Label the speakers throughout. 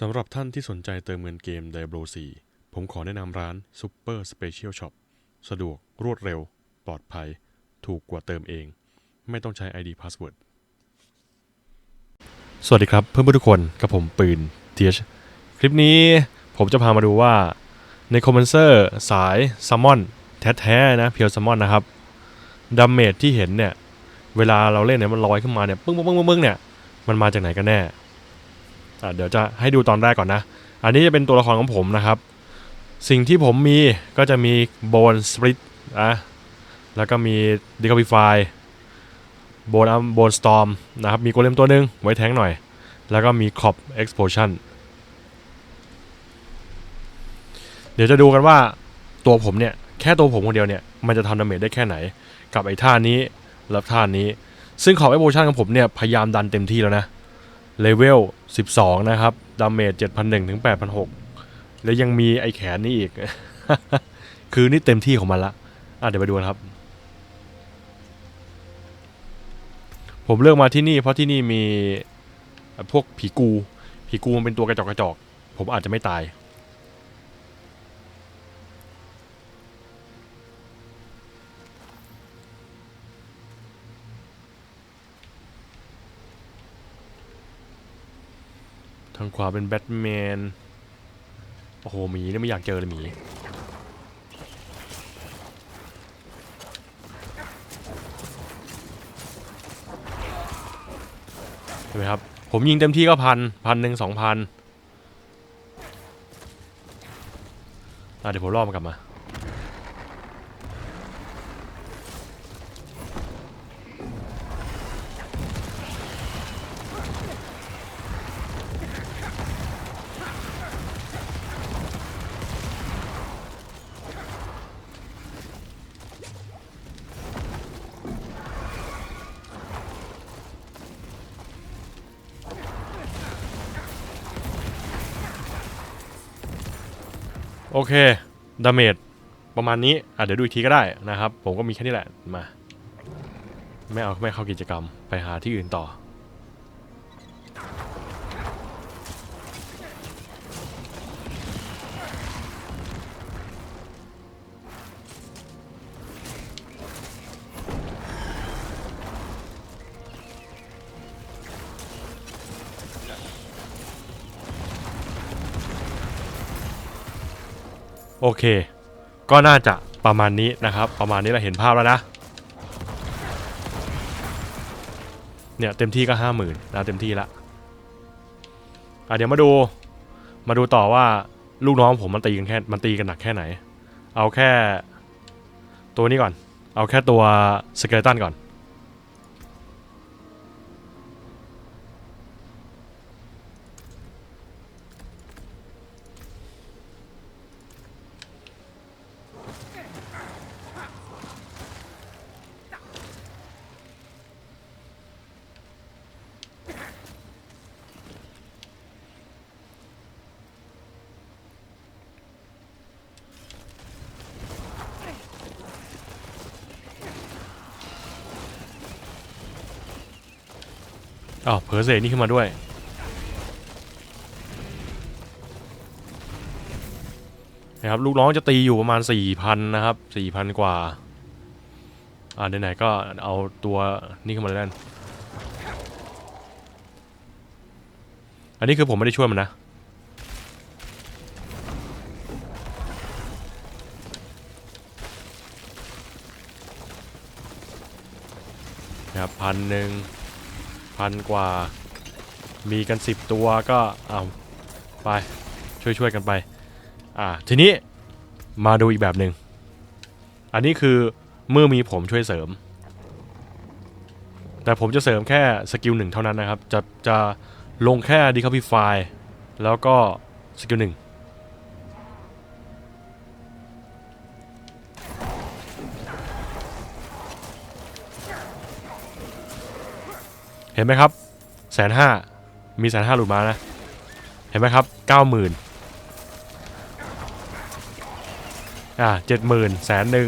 Speaker 1: สำหรับท่านที่สนใจเติมเงินเกม Diablo 4 ผมขอแนะนำร้าน Super Special Shop สะดวกรวดเร็ว ปลอดภัย ถูกกว่าเติมเอง ไม่ต้องใช้ ID Password สวัสดีครับเพื่อนๆทุกคนกับผมปืน TH คลิปนี้ผมจะพามาดูว่าในคอมเมนเซอร์สายซัมมอนแท้ๆนะเพียวซัมมอนนะครับดาเมจที่เห็นเนี่ย เวลาเราเล่นเนี่ยมันลอยขึ้นมาเนี่ยปึ้งปึ้งปึ้งปึ้งเนี่ย มันมาจากไหนกันแน่ เดี๋ยวจะให้ดูตอนแรกก่อนนะ อันนี้จะเป็นตัวละครของผมนะครับ สิ่งที่ผมมีก็จะมีโบนสปริตนะแล้วก็มีดิคาพิฟายโบนอัลโบนสตอมนะครับ มีโกเลมตัวหนึ่งไว้แทงหน่อย แล้วก็มีคอปเอ็กซ์โพชันเดี๋ยวจะดูกันว่าตัวผมเนี่ย แค่ตัวผมคนเดียวเนี่ย มันจะทำดาเมจได้แค่ไหน กับไอ้ท่านี้แล้วท่านี้ ซึ่งขอบเอ็กซ์โพชันของผมเนี่ย พยายามดันเต็มที่แล้วนะ เลเวล 12 นะครับ ดาเมจ7,001ถึง8,006แล้วยังมีไอแขนนี่อีก คือนี่เต็มที่ของมันละ อะเดี๋ยวไปดูนะครับ ผมเลือกมาที่นี่ เพราะที่นี่มีพวกผีกู ผีกูมันเป็นตัวกระจอกกระจอก ผมอาจจะไม่ตาย ทางขวาเป็นแบทแมน โอ้โหหมีเนี่ยไม่อยากเจอเลยหมี เห็นไหมครับ ผมยิงเต็มที่ก็พันพันหนึ่งสองพันอะเดี๋ยวผมรอบมันกลับมา โอเค ดาเมจประมาณนี้ อะเดี๋ยวดูอีกทีก็ได้นะครับ ผมก็มีแค่นี้แหละ มา ไม่เอาไม่เข้ากิจกรรม ไปหาที่อื่นต่อ โอเค ก็น่าจะประมาณนี้นะครับ ประมาณนี้เราเห็นภาพแล้วนะ เนี่ยเต็มที่ก็ห้าหมื่นนะเต็มที่ละอะเดี๋ยวมาดู มาดูต่อว่าลูกน้องผมมันตีกันแค่มันตีกันหนักแค่ไหน เอาแค่ตัวนี้ก่อน เอาแค่ตัวสเกลตันก่อน อ้าวเผลอเสนี่ขึ้นมาด้วย นะครับ ลูกน้องจะตีอยู่ประมาณ 4,000 นะครับ 4,000 กว่า อ่าไหนๆก็เอาตัวนี่ขึ้นมาเลยนั่นอันนี้คือผมไม่ได้ช่วยมันนะนะครับพันหนึ่ง พันกว่า มีกันสิบตัวก็เอาไปช่วยๆกันไป อ่าทีนี้มาดูอีกแบบหนึ่งอันนี้คือเมื่อมีผมช่วยเสริม แต่ผมจะเสริมแค่สกิลหนึ่งเท่านั้นนะครับ จะจะลงแค่ดีคาพิฟายแล้วก็สกิลหนึ่ง เห็นไหมครับแสนห้ามีแสนห้าหลุดมานะ เห็นไหมครับเก้าหมื่นอ่าเจ็ดหมื่นแสนหนึ่ง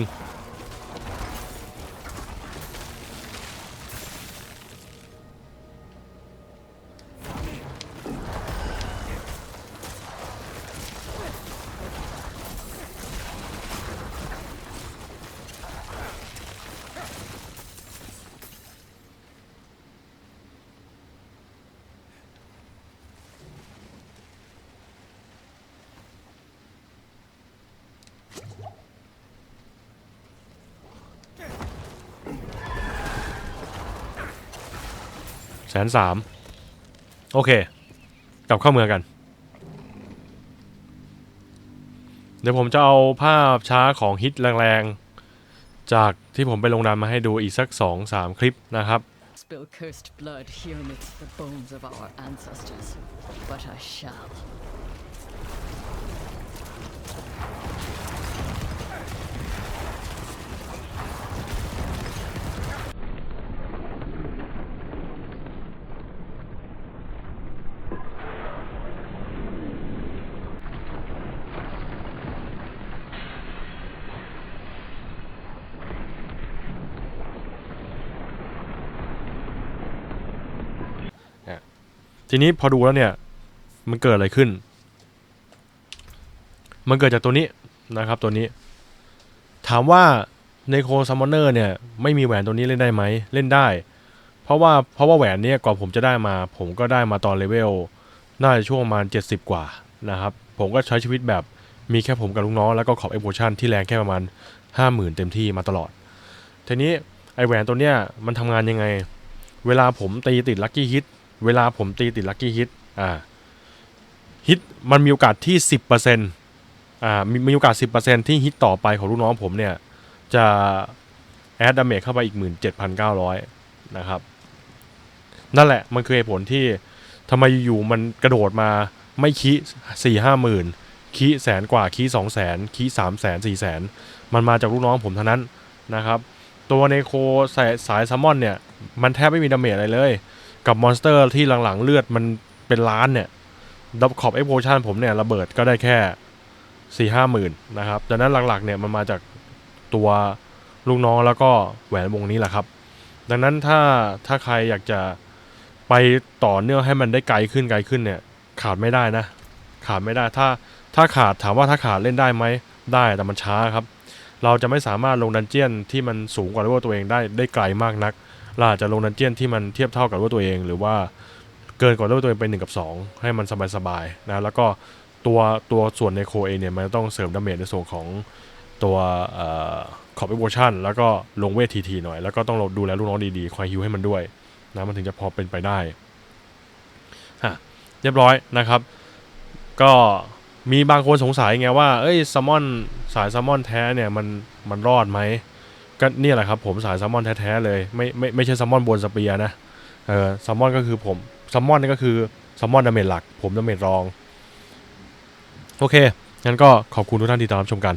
Speaker 1: แสนสามโอเค กลับเข้าเมืองกัน เดี๋ยวผมจะเอาภาพช้าของฮิตแรงๆ จากที่ผมไปลงดันมาให้ดูอีกสัก 2-3 คลิปนะครับ
Speaker 2: Spill cursed blood here amidst the bones of our ancestors. But I shall.
Speaker 1: ทีนี้พอดูแล้วเนี่ย มันเกิดอะไรขึ้น มันเกิดจากตัวนี้นะครับตัวนี้ ถามว่าในโคซัมมอนเนอร์เนี่ยไม่มีแหวนตัวนี้เล่นได้ไหมเล่นได้ เพราะว่าเพราะว่าแหวนเนี่ยก่อนผมจะได้มา ผมก็ได้มาตอนเลเวลน่าจะช่วงประมาณ 70 กว่านะครับ ผมก็ใช้ชีวิตแบบมีแค่ผมกับลูกน้องแล้วก็ขอบเอ o โ t ชั่นที่แรงแค่ประมาณ 50,000 เต็มที่มาตลอด ทีนี้ไอแหวนตัวเนี้ยมันทำงานยังไง เวลาผมตีติดลัคกี้ฮิต เวลาผมตีติดลัคกี้ฮิตอ่าฮิตมันมีโอกาสที่ 10%อ่ามีมีโอกาส 10%ที่ฮิตต่อไปของลูกน้องผมเนี่ย จะแอดดาเมจเข้าไปอีก 17,900 นะครับ นั่นแหละมันคือเหตุผลที่ทำไมอยู่ๆมันกระโดดมาไม่คีสี่ห้าหมื่นคีแสนกว่าคีสองแสนคีสามแสนสี่แสนมันมาจากลูกน้องผมเท่านั้นนะครับ ตัวเนโคสายสายซัมมอนเนี่ย มันแทบไม่มีดาเมจอะไรเลย กับมอนสเตอร์ที่หลังๆเลือดมันเป็นล้านเนี่ยดับขอบเอ็กโพชันผมเนี่ยระเบิดก็ได้แค่สี่ห้าหมื่นนะครับดังนั้นหลักๆเนี่ยมันมาจากตัวลูกน้องแล้วก็แหวนวงนี้แหละครับ ดังนั้นถ้าถ้าใครอยากจะไปต่อเนื่องให้มันได้ไกลขึ้นไกลขึ้นเนี่ยขาดไม่ได้นะ ขาดไม่ได้ถ้าถ้าขาดถามว่าถ้าขาดเล่นได้ไหมได้แต่มันช้าครับ เราจะไม่สามารถลงดันเจียนที่มันสูงกว่าเลเวลตัวเองได้ได้ไกลมากนัก เราอาจจะลงดันเจียนที่มันเทียบเท่ากับว่าตัวเอง หรือว่าเกินกว่าว่าตัวเองเป็น1กับ 2 ให้มันสบายๆนะแล้วก็ตัวตัวส่วนในโคเองเนี่ยมันต้องเสริมดาเมจในส่วนของตัวขอบเอ o วชั่นแล้วก็ลงเวททีๆหน่อย แล้วก็ต้องดูแลลูกน้องดีๆ คอยฮิวให้มันด้วยนะมันถึงจะพอเป็นไปได้ฮะเรียบร้อยนะครับ ก็มีบางคนสงสัยไงว่า เอ้ยซัมอนสายซัมมอนแท้เนี่ยมันมันรอดไหม ก็เนี่ยแหละครับผมสายแซลมอนแท้ๆเลยไม่ไม่ไม่ใช่แซลมอนบนสเปียนะเออแซลมอนก็คือผมแซลมอนนี่ก็คือแซลมอนดาเมจหลัก ผมดาเมจรอง โอเคงั้นก็ขอบคุณทุกท่านที่ติดตามชมกัน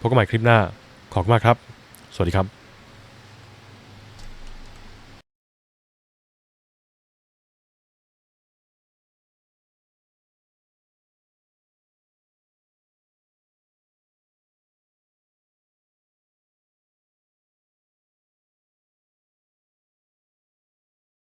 Speaker 1: พบกันใหม่คลิปหน้าขอบคุณมากครับ สวัสดีครับ